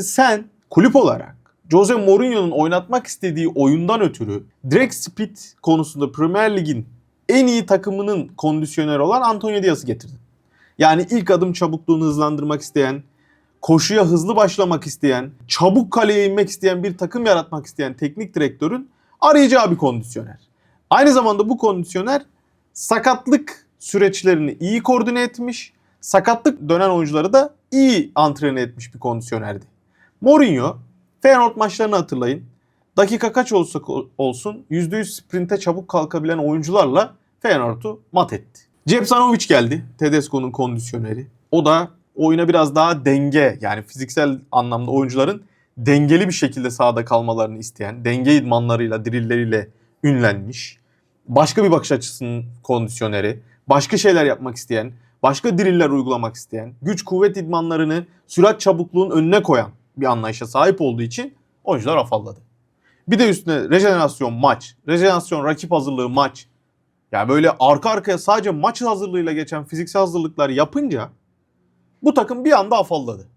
Sen kulüp olarak Jose Mourinho'nun oynatmak istediği oyundan ötürü direkt speed konusunda Premier Lig'in en iyi takımının kondisyoneri olan Antonio Diaz'ı getirdin. Yani ilk adım çabukluğunu hızlandırmak isteyen, koşuya hızlı başlamak isteyen, çabuk kaleye inmek isteyen bir takım yaratmak isteyen teknik direktörün arayacağı bir kondisyoner. Aynı zamanda bu kondisyoner sakatlık süreçlerini iyi koordine etmiş, sakatlık dönen oyuncuları da iyi antrene etmiş bir kondisyonerdi. Mourinho, Feyenoord maçlarını hatırlayın. Dakika kaç olsa olsun %100 sprinte çabuk kalkabilen oyuncularla Feyenoord'u mat etti. Cepsanovic geldi. Tedesco'nun kondisyoneri. O da oyuna biraz daha denge yani fiziksel anlamda oyuncuların dengeli bir şekilde sahada kalmalarını isteyen, denge idmanlarıyla, drilleriyle ünlenmiş. Başka bir bakış açısının kondisyoneri, başka şeyler yapmak isteyen, başka driller uygulamak isteyen, güç kuvvet idmanlarını sürat çabukluğun önüne koyan bir anlayışa sahip olduğu için oyuncular afalladı. Bir de üstüne rejenerasyon maç, rejenerasyon rakip hazırlığı maç. Yani böyle arka arkaya sadece maç hazırlığıyla geçen fiziksel hazırlıklar yapınca bu takım bir anda afalladı.